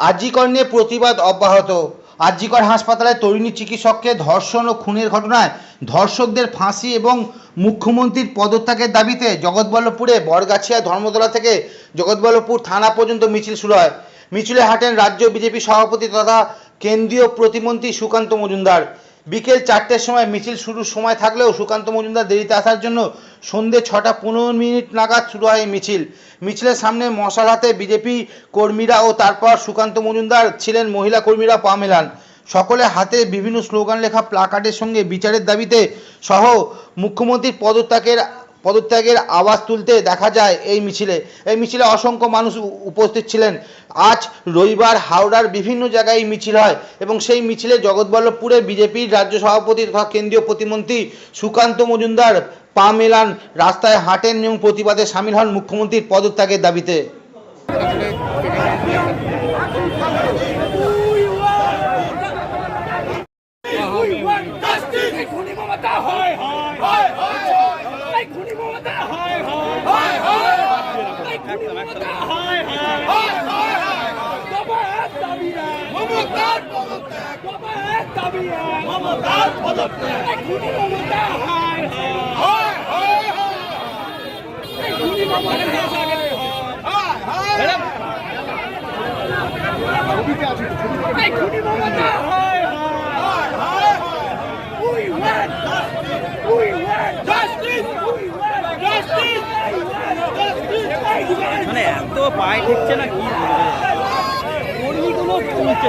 আরজিকর নিয়ে প্রতিবাদ অব্যাহত। আরজিকর হাসপাতালে তরুণী চিকিৎসককে ধর্ষণ ও খুনের ঘটনায় ধর্ষকদের ফাঁসি এবং মুখ্যমন্ত্রীর পদত্যাগের দাবিতে জগৎবল্লভপুরে বরগাছিয়া ধর্মতলা থেকে জগৎবল্লভপুর থানা পর্যন্ত মিছিল শুরু হয়। মিছিলে হাঁটেন রাজ্য বিজেপি সভাপতি তথা কেন্দ্রীয় প্রতিমন্ত্রী সুকান্ত মজুমদার। বিকেল চারটের সময় মিছিল শুরুর সময় থাকলেও সুকান্ত মজুমদার দেরিতে আসার জন্য সন্ধে ছটা পনেরো মিনিট নাগাদ শুরু হয় মিছিল। মিছিলের সামনে মশাল হাতে বিজেপি কর্মীরা ও তারপর সুকান্ত মজুমদার ছিলেন মহিলা কর্মীরা পা মেলান। সকলে হাতে বিভিন্ন স্লোগান লেখা প্লাকার্ডের সঙ্গে বিচারের দাবিতে সহ মুখ্যমন্ত্রীর পদত্যাগের পদত্যাগের আওয়াজ তুলতে দেখা যায় এই মিছিলে। এই মিছিলে অসংখ্য মানুষ উপস্থিত ছিলেন। আজ রবিবার হাওড়ার বিভিন্ন জায়গায় মিছিল হয় এবং সেই মিছিলে জগৎবল্লভপুরে বিজেপির রাজ্য সভাপতি তথা কেন্দ্রীয় প্রতিমন্ত্রী সুকান্ত মজুমদার পা মেলান রাস্তায় হাঁটেন এবং প্রতিবাদে সামিল হন মুখ্যমন্ত্রীর পদত্যাগের দাবিতে We want justice! এই খুনি মমতা হয় হয় হয় হয় এই খুনি মমতা হয় হয় হয় হয় এই খুনি মমতা হয় হয় হয় হয় তবে এক দাবি এক মমতার পদত্যাগ তবে এক দাবি এক মমতার পদত্যাগ মমতা হয় হয় হয় হয় খুনি মমতা হয় হয় হয় এই খুনি মমতা হয় হয় হয় We want justice! We want justice! We want justice! We want justice! মানে এত পায়ে ঠেকছে না কি কর্মীগুলো তুলছে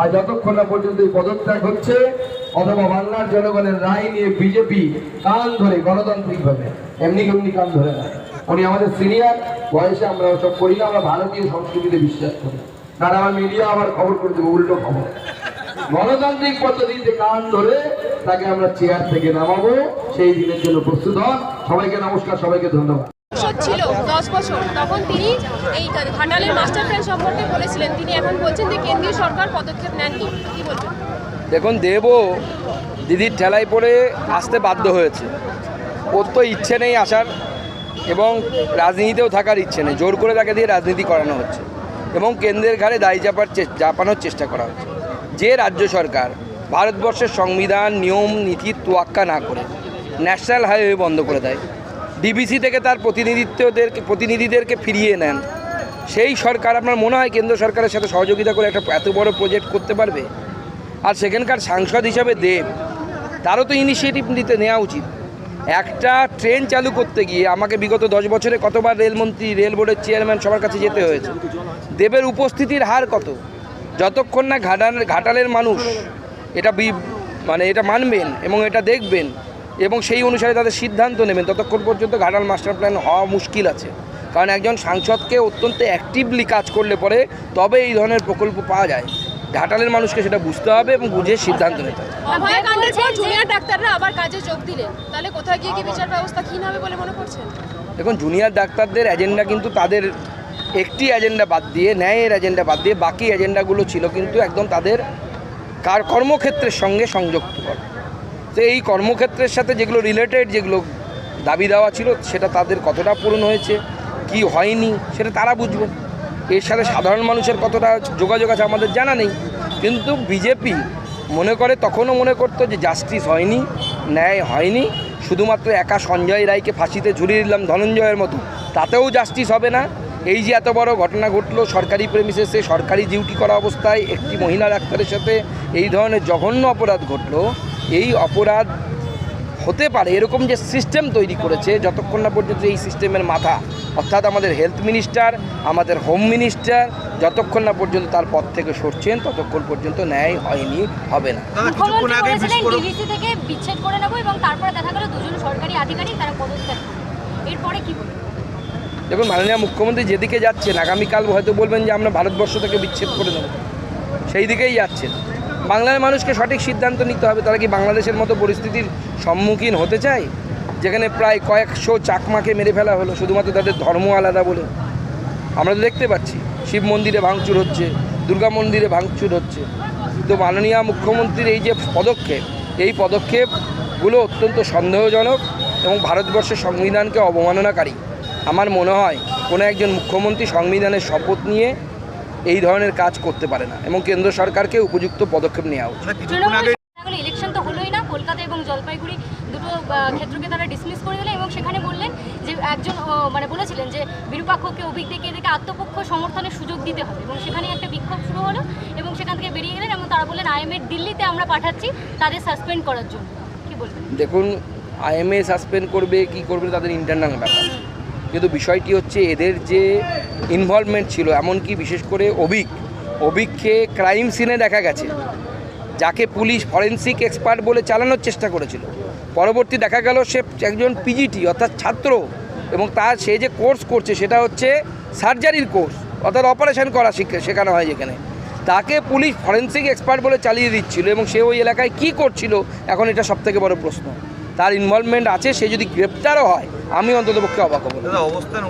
আর যতক্ষণ না পর্যন্ত এই পদত্যাগ হচ্ছে, অথবা বাংলার জনগণের রায় নিয়ে বিজেপি কান ধরে গণতান্ত্রিক ভাবে এমনি এমনি কান ধরে না উনি আমাদের সিনিয়র, বয়সে আমরা ওসব করি না, আমরা ভারতীয় সংস্কৃতিতে বিশ্বাস করি। কারণ আমার মিডিয়া আবার খবর করে উল্টো খবর। গণতান্ত্রিক পদ্ধতিতে কান ধরে তাকে আমরা চেয়ার থেকে নামাবো, সেই দিনের জন্য প্রস্তুত হন। সবাইকে নমস্কার, সবাইকে ধন্যবাদ। বছর ছিল দশ বছর, তখন তিনি এই ঘাটালের মাস্টার প্ল্যান সম্পর্কে বলেছিলেন। তিনি এখন বলছেন যে কেন্দ্রীয় সরকার পদক্ষেপ নেননি। কি বলবেন? দেখুন দেবও দিদির ঠেলায় পড়ে আসতে বাধ্য হয়েছে। ওর তো ইচ্ছে নেই আসার এবং রাজনীতিতেও থাকার ইচ্ছে নেই। জোর করে তাকে দিয়ে রাজনীতি করানো হচ্ছে এবং কেন্দ্রের ঘাড়ে দায়ী চাপার চাপানোর চেষ্টা করা হচ্ছে। যে রাজ্য সরকার ভারতবর্ষের সংবিধান, নিয়ম নীতির তোয়াক্কা না করে ন্যাশনাল হাইওয়ে বন্ধ করে দেয় ডিবিসি থেকে তার প্রতিনিধিত্বদেরকে প্রতিনিধিদেরকে ফিরিয়ে নেন। সেই সরকার আপনার মনে হয় কেন্দ্র সরকারের সাথে সহযোগিতা করে একটা এত বড় প্রজেক্ট করতে পারবে? আর সেখানকার সাংসদ হিসাবে দেব, তারও তো ইনিশিয়েটিভ নিতে নেওয়া উচিত। একটা ট্রেন চালু করতে গিয়ে আমাকে বিগত দশ বছরে কতবার রেলমন্ত্রী, রেল বোর্ডের চেয়ারম্যান সবার কাছে যেতে হয়েছে। দেবের উপস্থিতির হার কত? যতক্ষণ না ঘাটাল ঘাটালের মানুষ এটা মানে এটা মানবেন এবং এটা দেখবেন এবং সেই অনুসারে তাদের সিদ্ধান্ত নেবেন। ততক্ষণ পর্যন্ত ঘাটাল মাস্টার প্ল্যান হওয়া মুশকিল আছে। কারণ একজন সাংসদকে অত্যন্ত অ্যাক্টিভলি কাজ করলে পরে তবে এই ধরনের প্রকল্প পাওয়া যায়। ঘাটালের মানুষকে সেটা বুঝতে হবে এবং বুঝে সিদ্ধান্ত নিতে হবে। অভয়াকাণ্ডের জুনিয়র আবার কাজে যোগ দিলেন। তাহলে কোথায় গিয়ে বিচার ব্যবস্থা ক্ষীণ হবে বলে মনে করছেন? দেখুন জুনিয়র ডাক্তারদের এজেন্ডা কিন্তু তাদের একটি এজেন্ডা বাদ দিয়ে ন্যায়ের এজেন্ডা বাদ দিয়ে বাকি এজেন্ডাগুলো ছিল কিন্তু একদম তাদের কার কর্মক্ষেত্রের সঙ্গে সংযুক্ত করা। তো এই কর্মক্ষেত্রের সাথে যেগুলো রিলেটেড যেগুলো দাবি দেওয়া ছিল, সেটা তাদের কতটা পূরণ হয়েছে, কি হয়নি, সেটা তারা বুঝবেন এর সাথে সাধারণ মানুষের কতটা যোগাযোগ আছে আমাদের জানা নেই। কিন্তু বিজেপি মনে করে, তখনও মনে করতো যে জাস্টিস হয়নি, ন্যায় হয়নি, শুধুমাত্র একা সঞ্জয় রায়কে ফাঁসিতে ঝুলিয়ে দিলাম ধনঞ্জয়ের মতো। তাতেও জাস্টিস হবে না। এই যে এত বড় ঘটনা ঘটলো, সরকারি প্রেমিসেসে সরকারি ডিউটি করা অবস্থায় একটি মহিলা ডাক্তারের সাথে এই ধরনের জঘন্য অপরাধ ঘটলো এই অপরাধ হতে পারে এরকম যে সিস্টেম তৈরি করেছে যতক্ষণ না পর্যন্ত এই সিস্টেমের মাথা অর্থাৎ আমাদের হেলথ মিনিস্টার আমাদের হোম মিনিস্টার যতক্ষণ না পর্যন্ত তার পদ থেকে সরছেন ততক্ষণ পর্যন্ত ন্যায় হয়নি হবে না। মুখ্যমন্ত্রী থেকে বিচ্ছেদ করে নেব এবং তারপরে দেখা গেল দুজন সরকারি আধিকারিক তারা পদত্যাগ এরপরে কি দেখুন মাননীয় মুখ্যমন্ত্রী যেদিকে যাচ্ছেন আগামীকাল হয়তো বলবেন যে আমরা ভারতবর্ষ থেকে বিচ্ছেদ করে দেবো সেই দিকেই যাচ্ছেন। বাংলার মানুষকে সঠিক সিদ্ধান্ত নিতে হবে তারা কি বাংলাদেশের মতো পরিস্থিতির সম্মুখীন হতে চায় যেখানে প্রায় কয়েকশো চাকমাকে মেরে ফেলা হলো, শুধুমাত্র তাদের ধর্ম আলাদা বলে। আমরা তো দেখতে পাচ্ছি, শিব মন্দিরে ভাঙচুর হচ্ছে, দুর্গা মন্দিরে ভাঙচুর হচ্ছে। তো মাননীয় মুখ্যমন্ত্রীর এই যে পদক্ষেপ, এই পদক্ষেপগুলো অত্যন্ত সন্দেহজনক এবং ভারতবর্ষের সংবিধানকে অবমাননাকারী। আমার মনে হয়, কোনো একজন মুখ্যমন্ত্রী সংবিধানের শপথ নিয়ে এই ধরনের কাজ করতে পারে না এবং কেন্দ্র সরকারকে উপযুক্ত পদক্ষেপ নেওয়া উচিত। ইলেকশন তো হলোই না কলকাতা এবং জলপাইগুড়ি দুটো ক্ষেত্রকে তারা ডিসমিস করে দিলেন এবং সেখানে বললেন যে একজন মানে বলেছিলেন যে বিরূপাক্ষকে দেখে আত্মপক্ষ সমর্থনের সুযোগ দিতে হবে এবং সেখানে একটা বিক্ষোভ শুরু হলো এবং সেখান থেকে বেরিয়ে গেলেন এবং তারা বললেন আইএমএর দিল্লিতে আমরা পাঠাচ্ছি তাদের সাসপেন্ড করার জন্য। কি বলবেন? দেখুন আইএমএ সাসপেন্ড করবে কি করবে তাদের ইন্টারনাল ব্যাপার। কিন্তু বিষয়টি হচ্ছে এদের যে ইনভলভমেন্ট ছিল, এমনকি বিশেষ করে অভিক, অভিককে ক্রাইম সিনে দেখা গেছে, যাকে পুলিশ ফরেন্সিক এক্সপার্ট বলে চালানোর চেষ্টা করেছিল। পরবর্তী দেখা গেল সে একজন পিজিটি অর্থাৎ ছাত্র, এবং তার সে যে কোর্স করছে সেটা হচ্ছে সার্জারির কোর্স অর্থাৎ অপারেশন করা শেখানো হয় যেখানে। তাকে পুলিশ ফরেন্সিক এক্সপার্ট বলে চালিয়ে দিচ্ছিল, এবং সে ওই এলাকায় কী করছিল, এখন এটা সবথেকে বড় প্রশ্ন। তার ইনভলভমেন্ট আছে, সে যদি গ্রেপ্তারও হয় আমি অন্তত পক্ষে অবাক হব না। অবস্থান